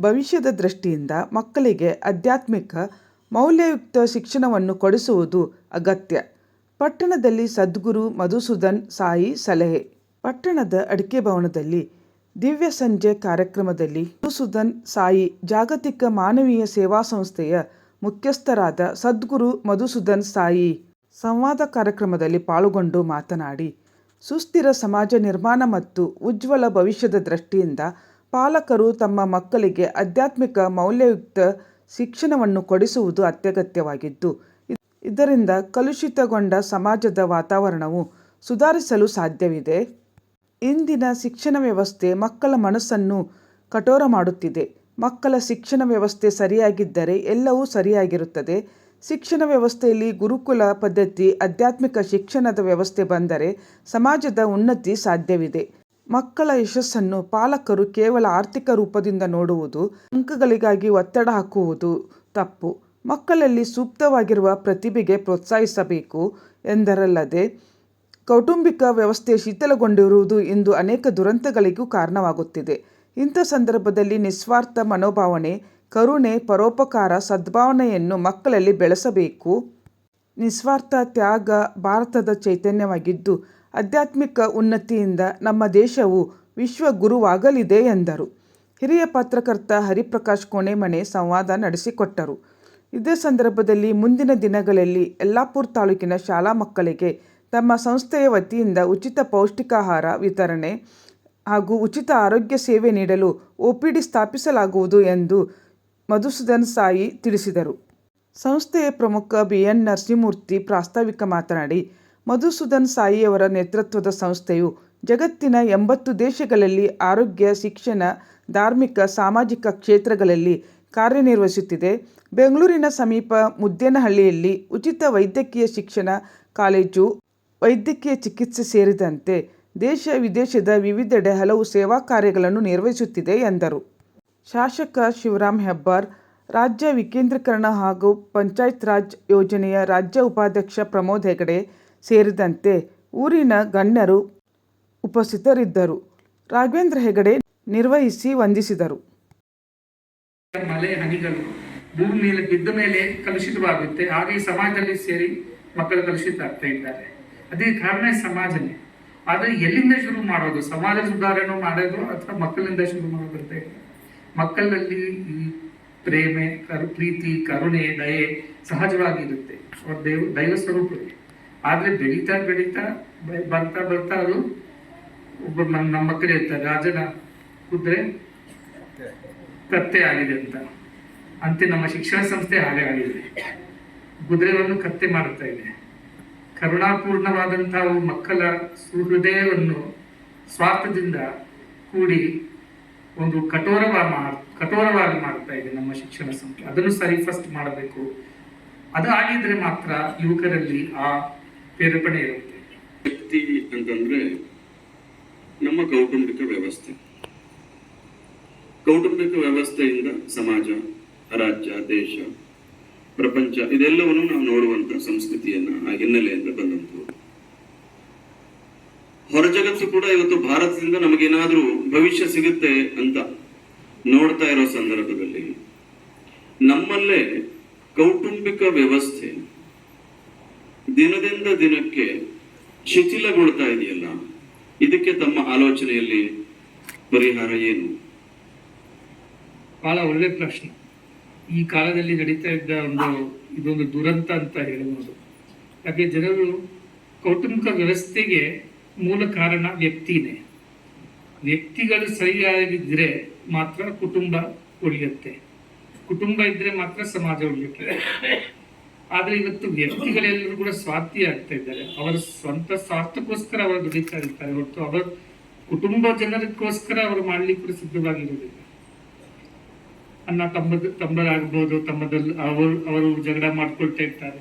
ಭವಿಷ್ಯದ ದೃಷ್ಟಿಯಿಂದ ಮಕ್ಕಳಿಗೆ ಆಧ್ಯಾತ್ಮಿಕ ಮೌಲ್ಯಯುಕ್ತ ಶಿಕ್ಷಣವನ್ನು ಕೊಡಿಸುವುದು ಅಗತ್ಯ. ಪಟ್ಟಣದಲ್ಲಿ ಸದ್ಗುರು ಮಧುಸೂದನ್ ಸಾಯಿ ಸಲಹೆ. ಪಟ್ಟಣದ ಅಡಿಕೆ ಭವನದಲ್ಲಿ ದಿವ್ಯ ಸಂಜೆ ಕಾರ್ಯಕ್ರಮದಲ್ಲಿ ಮಧುಸೂದನ್ ಸಾಯಿ ಜಾಗತಿಕ ಮಾನವೀಯ ಸೇವಾ ಸಂಸ್ಥೆಯ ಮುಖ್ಯಸ್ಥರಾದ ಸದ್ಗುರು ಮಧುಸೂದನ್ ಸಾಯಿ ಸಂವಾದ ಕಾರ್ಯಕ್ರಮದಲ್ಲಿ ಪಾಲ್ಗೊಂಡು ಮಾತನಾಡಿ, ಸುಸ್ಥಿರ ಸಮಾಜ ನಿರ್ಮಾಣ ಮತ್ತು ಉಜ್ವಲ ಭವಿಷ್ಯದ ದೃಷ್ಟಿಯಿಂದ ಪಾಲಕರು ತಮ್ಮ ಮಕ್ಕಳಿಗೆ ಆಧ್ಯಾತ್ಮಿಕ ಮೌಲ್ಯಯುಕ್ತ ಶಿಕ್ಷಣವನ್ನು ಕೊಡಿಸುವುದು ಅತ್ಯಗತ್ಯವಾಗಿದ್ದು, ಇದರಿಂದ ಕಲುಷಿತಗೊಂಡ ಸಮಾಜದ ವಾತಾವರಣವು ಸುಧಾರಿಸಲು ಸಾಧ್ಯವಿದೆ. ಇಂದಿನ ಶಿಕ್ಷಣ ವ್ಯವಸ್ಥೆ ಮಕ್ಕಳ ಮನಸ್ಸನ್ನು ಕಠೋರ ಮಾಡುತ್ತಿದೆ. ಮಕ್ಕಳ ಶಿಕ್ಷಣ ವ್ಯವಸ್ಥೆ ಸರಿಯಾಗಿದ್ದರೆ ಎಲ್ಲವೂ ಸರಿಯಾಗಿರುತ್ತದೆ. ಶಿಕ್ಷಣ ವ್ಯವಸ್ಥೆಯಲ್ಲಿ ಗುರುಕುಲ ಪದ್ಧತಿ, ಆಧ್ಯಾತ್ಮಿಕ ಶಿಕ್ಷಣದ ವ್ಯವಸ್ಥೆ ಬಂದರೆ ಸಮಾಜದ ಉನ್ನತಿ ಸಾಧ್ಯವಿದೆ. ಮಕ್ಕಳ ಯಶಸ್ಸನ್ನು ಪಾಲಕರು ಕೇವಲ ಆರ್ಥಿಕ ರೂಪದಿಂದ ನೋಡುವುದು, ಅಂಕಗಳಿಗಾಗಿ ಒತ್ತಡ ಹಾಕುವುದು ತಪ್ಪು. ಮಕ್ಕಳಲ್ಲಿ ಸೂಕ್ತವಾಗಿರುವ ಪ್ರತಿಭೆಗೆ ಪ್ರೋತ್ಸಾಹಿಸಬೇಕು ಎಂದರಲ್ಲದೆ, ಕೌಟುಂಬಿಕ ವ್ಯವಸ್ಥೆ ಶೀತಲಗೊಂಡಿರುವುದು ಇಂದು ಅನೇಕ ದುರಂತಗಳಿಗೂ ಕಾರಣವಾಗುತ್ತಿದೆ. ಇಂಥ ಸಂದರ್ಭದಲ್ಲಿ ನಿಸ್ವಾರ್ಥ ಮನೋಭಾವನೆ, ಕರುಣೆ, ಪರೋಪಕಾರ, ಸದ್ಭಾವನೆಯನ್ನು ಮಕ್ಕಳಲ್ಲಿ ಬೆಳೆಸಬೇಕು. ನಿಸ್ವಾರ್ಥ ತ್ಯಾಗ ಭಾರತದ ಚೈತನ್ಯವಾಗಿದ್ದು ಆಧ್ಯಾತ್ಮಿಕ ಉನ್ನತಿಯಿಂದ ನಮ್ಮ ದೇಶವು ವಿಶ್ವ ಗುರುವಾಗಲಿದೆ ಎಂದರು. ಹಿರಿಯ ಪತ್ರಕರ್ತ ಹರಿಪ್ರಕಾಶ್ ಕೋಣೆಮನೆ ಸಂವಾದ ನಡೆಸಿಕೊಟ್ಟರು. ಇದೇ ಸಂದರ್ಭದಲ್ಲಿ ಮುಂದಿನ ದಿನಗಳಲ್ಲಿ ಯಲ್ಲಾಪುರ ತಾಲೂಕಿನ ಶಾಲಾ ಮಕ್ಕಳಿಗೆ ತಮ್ಮ ಸಂಸ್ಥೆಯ ವತಿಯಿಂದ ಉಚಿತ ಪೌಷ್ಟಿಕಾಹಾರ ವಿತರಣೆ ಹಾಗೂ ಉಚಿತ ಆರೋಗ್ಯ ಸೇವೆ ನೀಡಲು ಒಪಿಡಿ ಸ್ಥಾಪಿಸಲಾಗುವುದು ಎಂದು ಮಧುಸೂದನ್ ಸಾಯಿ ತಿಳಿಸಿದರು. ಸಂಸ್ಥೆಯ ಪ್ರಮುಖ ಬಿಎನ್ ನರಸಿಂಹಮೂರ್ತಿ ಪ್ರಾಸ್ತಾವಿಕ ಮಾತನಾಡಿ ಮಧುಸೂದನ್ ಸಾಯಿಯವರ ನೇತೃತ್ವದ ಸಂಸ್ಥೆಯು ಜಗತ್ತಿನ ಎಂಬತ್ತು ದೇಶಗಳಲ್ಲಿ ಆರೋಗ್ಯ, ಶಿಕ್ಷಣ, ಧಾರ್ಮಿಕ, ಸಾಮಾಜಿಕ ಕ್ಷೇತ್ರಗಳಲ್ಲಿ ಕಾರ್ಯನಿರ್ವಹಿಸುತ್ತಿದೆ. ಬೆಂಗಳೂರಿನ ಸಮೀಪ ಮುದ್ದೇನಹಳ್ಳಿಯಲ್ಲಿ ಉಚಿತ ವೈದ್ಯಕೀಯ ಶಿಕ್ಷಣ ಕಾಲೇಜು, ವೈದ್ಯಕೀಯ ಚಿಕಿತ್ಸೆ ಸೇರಿದಂತೆ ದೇಶ ವಿದೇಶದ ವಿವಿಧೆಡೆ ಹಲವು ಸೇವಾ ಕಾರ್ಯಗಳನ್ನು ನಿರ್ವಹಿಸುತ್ತಿದೆ ಎಂದರು. ಶಾಸಕ ಶಿವರಾಮ್ ಹೆಬ್ಬಾರ್, ರಾಜ್ಯ ವಿಕೇಂದ್ರೀಕರಣ ಹಾಗೂ ಪಂಚಾಯತ್ ರಾಜ್ ಯೋಜನೆಯ ರಾಜ್ಯ ಉಪಾಧ್ಯಕ್ಷ ಪ್ರಮೋದ್ ಹೆಗಡೆ ಸೇರಿದಂತೆ ಊರಿನ ಗಣ್ಯರು ಉಪಸ್ಥಿತರಿದ್ದರು. ರಾಘವೇಂದ್ರ ಹೆಗಡೆ ನಿರ್ವಹಿಸಿ ವಂದಿಸಿದರು. ಮಲೆ ಹನಿಗಳು, ಭೂಮಿ ಮೇಲೆ ಬಿದ್ದ ಮೇಲೆ ಕಲುಷಿತವಾಗುತ್ತೆ. ಹಾಗೆ ಸಮಾಜದಲ್ಲಿ ಸೇರಿ ಮಕ್ಕಳು ಕಲುಷಿತ ಆಗ್ತಾ ಇದ್ದಾರೆ. ಅದೇ ಕಾರಣ ಸಮಾಜನೇ. ಆದ್ರೆ ಎಲ್ಲಿಂದ ಶುರು ಮಾಡೋದು? ಸಮಾಜ ಸುಧಾರಣೆ ಮಾಡೋದು ಅಥವಾ ಮಕ್ಕಳಿಂದ ಶುರು ಮಾಡೋದು ಅಂತ ಮಕ್ಕಳಲ್ಲಿ ಈ ಪ್ರೇಮೆ, ಕರು, ಪ್ರೀತಿ, ಕರುಣೆ, ದಯೆ ಸಹಜವಾಗಿರುತ್ತೆ. ಅವ್ರ ದೈವ ದೈವ ಆದ್ರೆ ಬೆಳೀತಾ ಬೆಳೀತಾ ಬರ್ತಾ ಬರ್ತಾ ಅದು ಒಬ್ಬ ನಮ್ಮ ನಮ್ಮ ಮಕ್ಕಳು ರಾಜನ ಕುದುರೆ ಕತ್ತೆ ಆಗಿದೆ ಅಂತ. ಅಂತೆ ನಮ್ಮ ಶಿಕ್ಷಣ ಸಂಸ್ಥೆ ಹಾಗೆ ಆಗಿದೆ. ಕುದುರೆವನ್ನು ಕತ್ತೆ ಮಾಡುತ್ತಾ ಇದೆ. ಕರುಣಾಪೂರ್ಣವಾದಂತಹ ಮಕ್ಕಳ ಸುಹೃದಯವನ್ನು ಸ್ವಾರ್ಥದಿಂದ ಕೂಡಿ ಒಂದು ಕಠೋರವಾಗಿ ಕಠೋರವಾಗಿ ಮಾಡ್ತಾ ಇದೆ ನಮ್ಮ ಶಿಕ್ಷಣ ಸಂಸ್ಥೆ. ಅದನ್ನು ಸರಿ ಫಸ್ಟ್ ಮಾಡಬೇಕು. ಅದು ಆಗಿದ್ರೆ ಮಾತ್ರ ಯುವಕರಲ್ಲಿ ಆ ಪ್ರೇರೇಪಣೆ ಇರುತ್ತೆ ವ್ಯಕ್ತಿ ಅಂತಂದ್ರೆ ನಮ್ಮ ಕೌಟುಂಬಿಕ ವ್ಯವಸ್ಥೆ. ಕೌಟುಂಬಿಕ ವ್ಯವಸ್ಥೆಯಿಂದ ಸಮಾಜ, ರಾಜ್ಯ, ದೇಶ, ಪ್ರಪಂಚ ಇದೆಲ್ಲವನ್ನು ನಾವು ನೋಡುವಂತ ಸಂಸ್ಕೃತಿಯನ್ನ ಆ ಹಿನ್ನೆಲೆಯಿಂದ ಬಂದಂಥವು ಹೊರ ಜಗತ್ತು ಕೂಡ ಇವತ್ತು ಭಾರತದಿಂದ ನಮಗೇನಾದ್ರೂ ಭವಿಷ್ಯ ಸಿಗುತ್ತೆ ಅಂತ ನೋಡ್ತಾ ಇರೋ ಸಂದರ್ಭದಲ್ಲಿ ನಮ್ಮಲ್ಲೇ ಕೌಟುಂಬಿಕ ವ್ಯವಸ್ಥೆ ದಿನದಿಂದ ದಿನಕ್ಕೆ ಶಿಥಿಲಗೊಳ್ತಾ ಇದೆಯಲ್ಲ, ಇದಕ್ಕೆ ತಮ್ಮ ಆಲೋಚನೆಯಲ್ಲಿ ಪರಿಹಾರ ಏನು? ಬಹಳ ಒಳ್ಳೆ ಪ್ರಶ್ನೆ. ಈ ಕಾಲದಲ್ಲಿ ನಡೀತಾ ಇದ್ದ ಒಂದು, ಇದೊಂದು ದುರಂತ ಅಂತ ಹೇಳಬಹುದು ಯಾಕೆ ಜನರು ಕೌಟುಂಬಿಕ ವ್ಯವಸ್ಥೆಗೆ ಮೂಲ ಕಾರಣ ವ್ಯಕ್ತಿನೇ. ವ್ಯಕ್ತಿಗಳು ಸರಿಯಾಗಿದ್ರೆ ಮಾತ್ರ ಕುಟುಂಬ ಉಳಿಯುತ್ತೆ. ಕುಟುಂಬ ಇದ್ರೆ ಮಾತ್ರ ಸಮಾಜ ಉಳಿಯುತ್ತೆ. ಆದ್ರೆ ಇವತ್ತು ವ್ಯಕ್ತಿಗಳೆಲ್ಲರೂ ಕೂಡ ಸ್ವಾರ್ಥಿ ಆಗ್ತಾ ಇದ್ದಾರೆ. ಅವರ ಸ್ವಂತ ಸ್ವಾರ್ಥಕ್ಕೋಸ್ಕರ ಅವರು ದುಡಿತಾ ಇರ್ತಾರೆ ಹೊರತು ಅವರ ಕುಟುಂಬ ಜನರಿಗೋಸ್ಕರ ಅವರು ಮಾಡ್ಲಿಕ್ಕೆ ಕೂಡ ಸಿದ್ಧವಾಗಿರುವುದಿಲ್ಲ. ಅನ್ನ ತಮ್ಮ ತಮ್ಮದಾಗ್ಬೋದು, ತಮ್ಮದಲ್ಲಿ, ಅವರು ಅವರು ಜಗಳ ಮಾಡ್ಕೊಳ್ತಾ ಇರ್ತಾರೆ